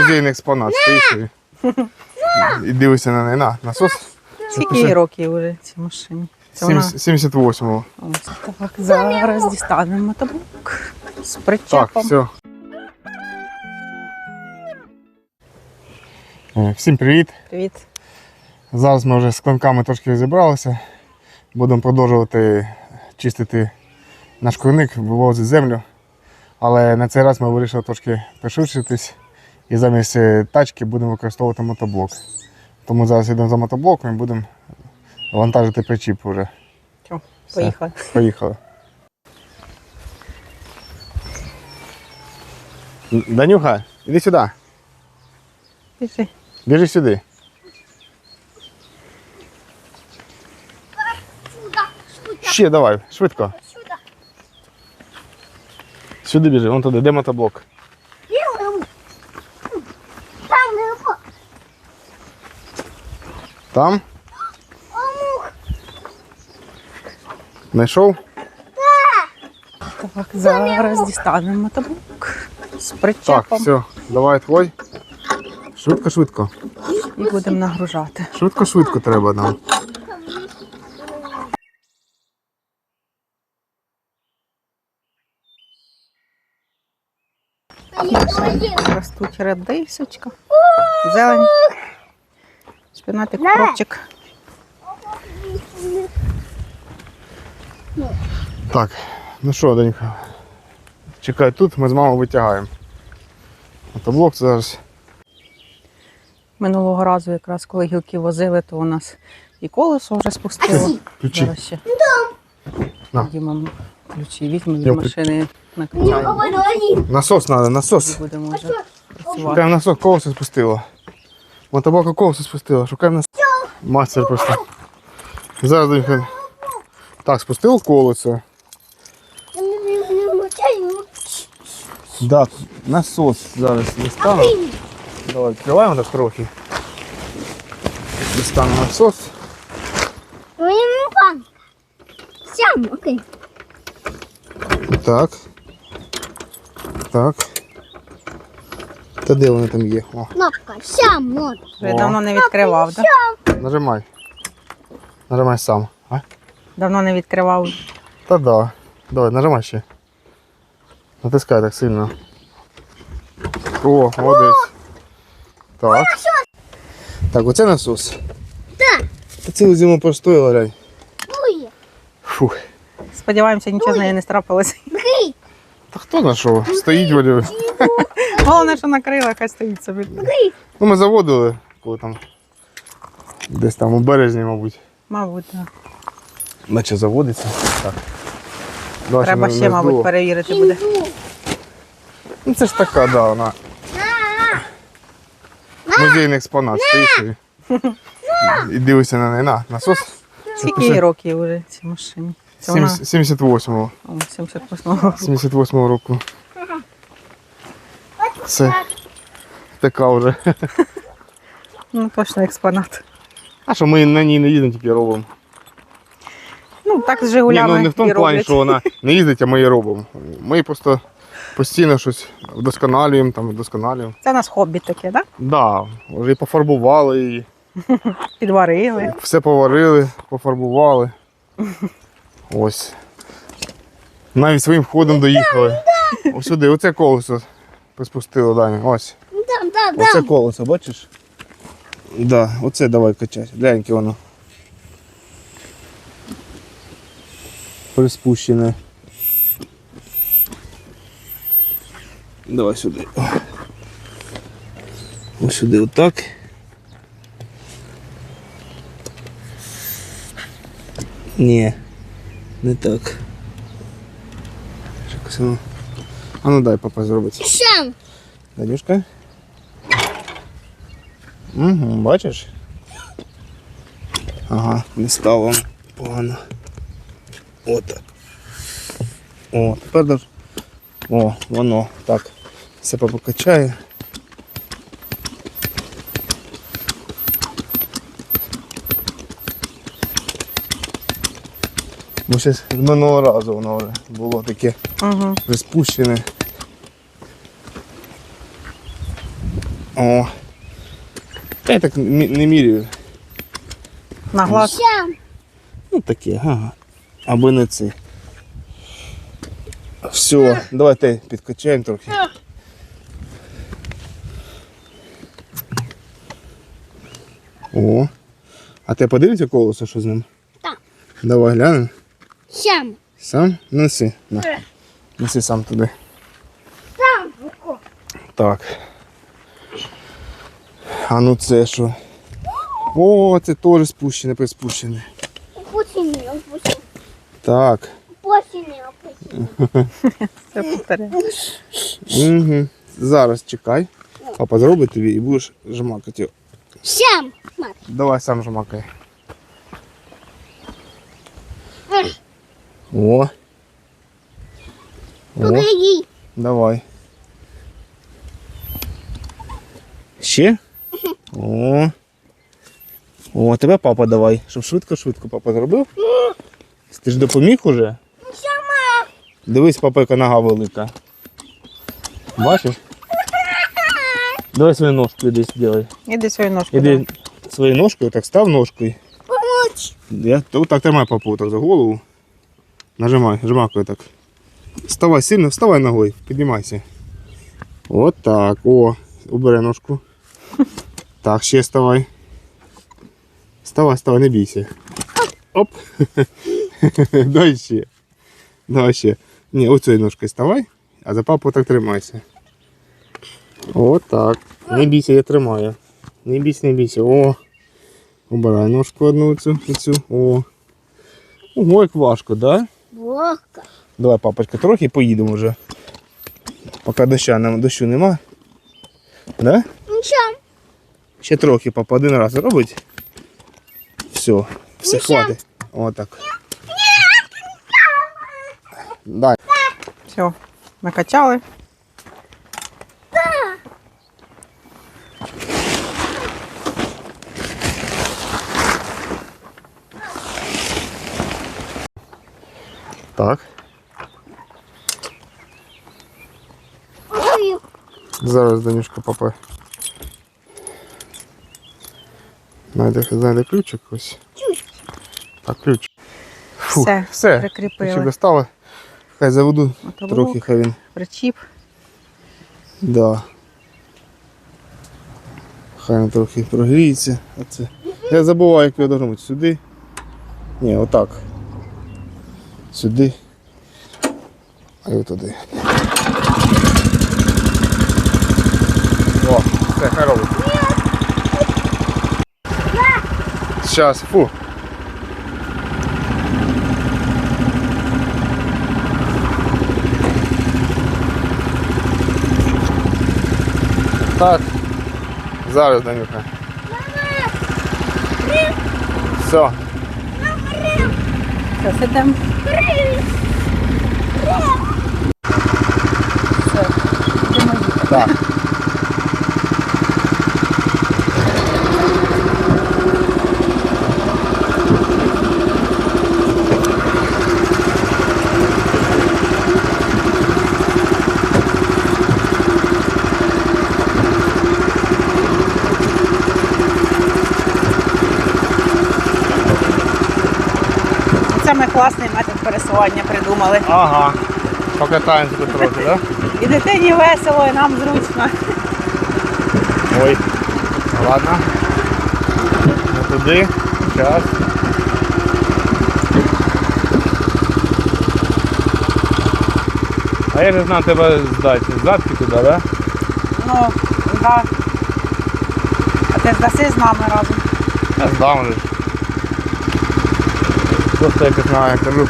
музейний експонат. Стоїш і, і дивишся на неї. На, насос. Скільки років вже цій машині? Це вона 70 78-го. ось так. Зараз дістанемо мотоблок з Так, причепом. все. Е, Всім привіт. Привіт. Зараз ми вже з клинками трошки зібралися. Будемо продовжувати чистити наш курник, вивозити землю. Але на цей раз ми вирішили трошки пришвидшитись і замість е, тачки будемо використовувати мотоблок. Тому зараз йдемо за мотоблоком і будемо вантажити причіп вже. Все. поїхали. Поїхали. Данюха, іди сюди. Біжи. Біжи сюди. Ще давай, швидко. Сюди біжи, вон туди, де мотоблок. Там далеко. Там? Знайшов? Так, зараз дістанемо мотоблок з Так, все, давай твой. Швидко, швидко. і будемо нагружати. Швидко, швидко треба нам. Ростуть редисочка, зелень, шпинатик, кропчик. Так, ну що, Данька, чекай тут, ми з мамою витягаємо. Мотоблок зараз. Минулого разу, якраз коли гілки возили, то у нас і колесо вже спустило. Ключі. Зараз ще На. Діма ключі візьме від Я машини, накачаємо Говори. Насос треба, насос. і будемо вже працювати. Шукаємо насос, колесо спустило. Мотоблока колесо спустило, шукаємо насос. Мастер просто. Зараз Данька. Так, спустив колесо. Да, насос зараз дістану. Давай, відкриваємо так трохи. Дістану насос. Сям, окей. Так. Так. Та де вони там є? О, Кнопка. Сям, вот. Вже давно не відкривав, так? нажимай. Нажимай сам. А? Давно не відкривав. Та да. Давай, нажимай ще. Натискай так сильно. О, молодець. Так. Так, оце насос. Так. Та цілу зиму простоїла, глянь. Фух. Сподіваємося, нічого з нею не трапилося. Гри. Та хто на що? Стоїть вроді. Головне, що накрила, хай стоїть собі. Ну ми заводили, коли там. Десь там у березні, мабуть. Мабуть, так. Наче заводиться. Так. Треба не- ще, не мабуть, перевірити буде. Ну це ж така, да, вона. Музейний експонат, стоїш і, і дивишся на неї. На, насос Скільки їй років вже цій машині? Це вона 78-го. о, 78-го. 78-го року. Це така вже. Ну, точно експонат. А що ми на ній не їздимо, тільки робимо. Ну, так з Ні, Жигулями ну не в тому плані, що вона не їздить, а ми її робимо. Ми просто постійно щось вдосконалюємо, там вдосконалюємо. Це у нас хобі таке, так? Да, вже і пофарбували її. Підварили. Все поварили, пофарбували. Ось. Навіть своїм ходом доїхали. Ось сюди, оце колесо приспустило, Даня. Ось. Да, да, Оце да. колесо, бачиш? Да, оце давай качай. Глянь, воно. Приспущене. Давай сюди. Ось сюди отак. Ні, не так. Якось воно. А ну дай папа зробить. Сям. Данюшка. Угу, бачиш? Ага, не стало погано. Отак. О, тепер даже. О, воно. Так. Все папа качає. Бо ще з минулого разу воно вже було таке Угу. приспущене. О. Та я так не міряю. На глаз. Ну таке, ага. Аби не це. Все, давайте підкачаємо трохи. О. А ти подивишся колесо, що з ним? Так. Давай глянемо. Сям. Сам? Неси. На. Неси сам туди. Сам. Так. А ну це що? О, це теж спущене, приспущене. Опущений, опущений. Так. Опущений, опущений. Угу. Зараз чекай. Папа зробить тобі і будеш жмакати. його. Сям. Давай сам жмакай. О. О, Погоди. давай. Ще? О. О, тебе папа давай. Щоб швидко-швидко папа зробив. Ти ж допоміг уже? Сама. Дивись, папа, яка нога велика. Бачиш? Давай свою ножку десь зробай. Іди свою ножку. Іди своєю ножкою, так став ножкою. Помочь. Я тут так тримай папу так за голову. Нажимай, жмакай так. Вставай сильно, вставай ногою, піднімайся. От так. О, убери ножку. Так, ще вставай. Вставай, вставай, не бійся. Оп. Дай ще. Давай ще. Ні, оцею ножкою вставай, а за папу так тримайся. От так. Не бійся, я тримаю. Не бійся, не бійся. О. Убирай ножку одну цю і цю. О. Ого, як важко, да? Вовка. Давай, папочка, трохи і поїдемо вже. Поки доща, нема- дощу нема. Да? Нічого. Ще трохи, папа, один раз робить. Все, все хватить. Отак. Дай. Все, накачали. Так. Зараз Данюшка папа. Знайде, знайде ключик ось. Так, ключ. Фу, Все, все. прикріпили. Ключик достали. Хай заведу Мотоблок. трохи, хай він. Причіп. Да. Хай він трохи прогріється. Оце. Я забуваю, як його должно. Сюди. Ні, отак. Сюди. А й туди. О, все, хай робить. Зараз, фу. Так. Зараз, Данюха. Все. Все, сидимо. Все. Так. Це ми класний метод пересування придумали. Ага. Покатаємося трохи, так? І дитині весело, і нам зручно. Ой. Ладно. Не туди. Зараз. А я не знаю, тебе здати. Задки туди, так? Да? Ну, да. А ти здаси з нами разом. Я здам вже. Просто я не знаю, кажу.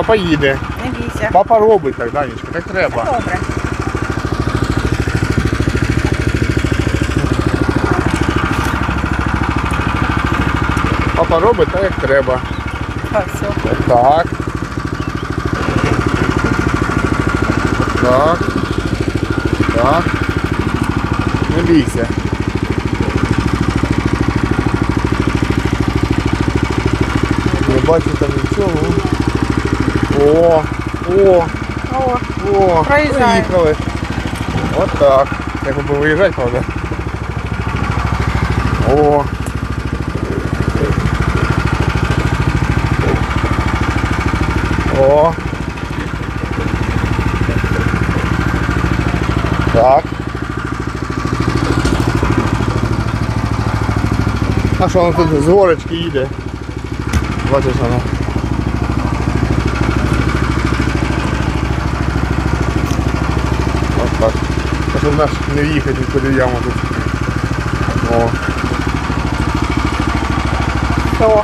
Папа їде. Не бійся. Папа робить так, Данечка, так треба. Добре. Папа робить так, як треба. Так, все. Так. Так. Так. Не бійся. Не бачу там нічого. О, о, О, о, Проїжджає. приїхали. От так. Треба було виїжджати, правда. О. О. Так. А що воно тут з горочки їде? Бачиш воно. От так. А щоб наш не в'їхати нікуди в яму тут. О. все.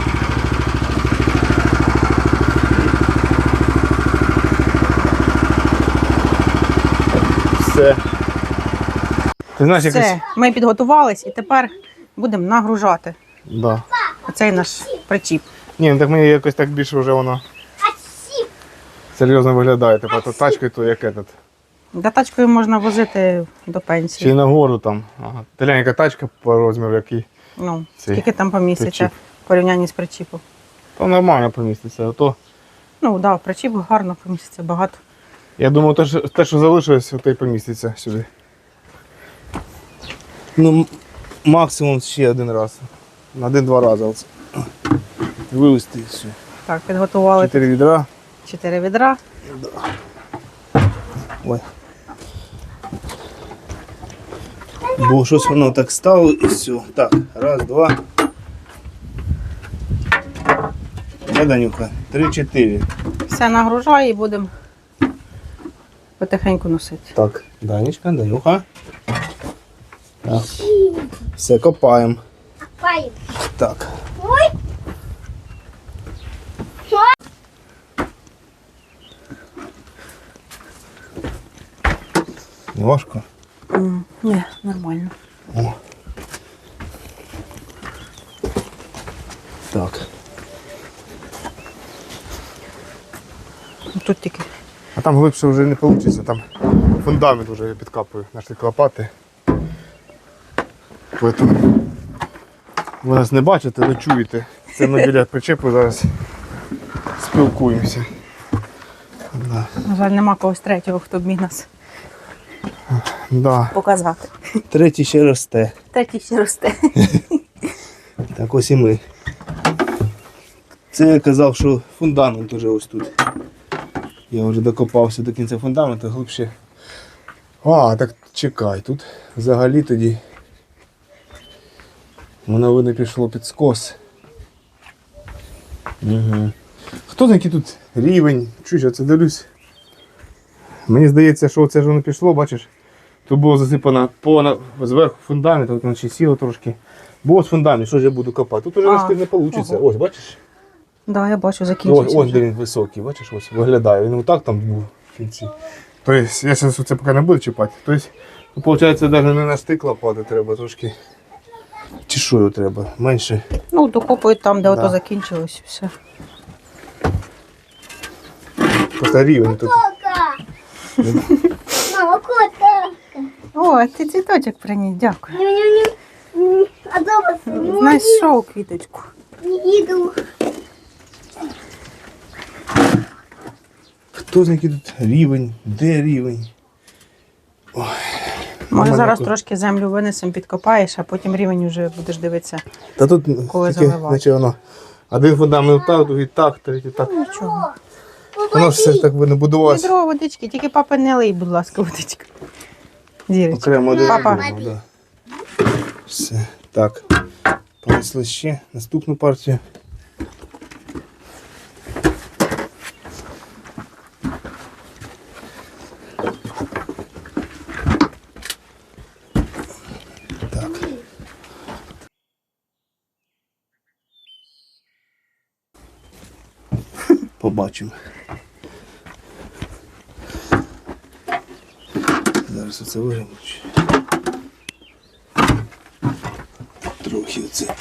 Все. Ти знаєш якось. Все, ми підготувались і тепер будемо нагружати Да. оцей наш причіп. Ні, ну так мені якось так більше вже воно серйозно виглядає. Типа то тачкою, то як этот. Для тачкою можна возити до Чи пенсії. на гору там. Ага. Ти глянь, яка тачка по розміру який. Ну, Цей скільки там поміститься причіп. в порівнянні з причіпом. То нормально поміститься. А то, Ну, так, да, причіп гарно поміститься багато. я думаю, те, що, те, що залишилось, то й поміститься сюди. Ну, м- максимум ще один раз. На один-два рази. Оце. Вивезти і все. Так, підготували Чотири відра. чотири відра. Бо щось воно так стало і все. Так, раз, два. Да, Данюка? Три-чотири. Все нагружаю і будемо потихеньку носити. Так, Данечка, Данюха. Так. Все, копаємо. Пай. Так. Ой. Важко? Ні, нормально. О. Так. Ну, Тут тільки А там глибше вже не вийде, там фундамент вже підкапую на штик лопати. Поэтому ви нас не бачите, але чуєте. Це ми біля причепу зараз спілкуємося. Да. На жаль, нема когось третього, хто б міг нас Да. показати. Третій ще росте. Третій ще росте. Так ось і ми. Це я казав, що фундамент уже ось тут. Я вже докопався до кінця фундаменту, глибше. А, так чекай, тут взагалі тоді. Воно видно пішло під скос. Угу. Хто такий тут рівень? Чуєш, я це дивлюсь. Мені здається, що це ж воно пішло, бачиш? Тут було засипано по на- зверху фундамент, от наче сіло трошки. Бо ось фундамент, що ж я буду копати? Тут уже А, не вийде. Ось, бачиш? Да, я бачу, Ось, закінчився. ось де вже. він високий, бачиш, ось виглядає. Він отак там був в кінці. Тобто, я зараз це поки не буду чіпати. Тобто, ну, виходить, навіть не на стик лопати треба трошки. Чи що його треба? Менше. Ну, докопують там, де Да. ото закінчилось, і все. Просто рівень тут. Мама, кота. О, ти цвіточок приніс, дякую. А дома Знайшов квіточку. їду. Хто знає, який тут рівень? Де рівень? Може, Нормально зараз якось. трошки землю винесемо, підкопаєш, а потім рівень вже будеш дивитися. Та тут Коли тільки, заливати. наче воно. Один фундамент так, другий так, третій так. Нічого. Воно ж все так видно будувалося. Відро водички, тільки папа не лий, будь ласка, водичку. Зірочка. Окремо один. Папа. да. Все. Так. Понесли ще наступну партію. Побачимо. Зараз оце вигнуть. Трохи оце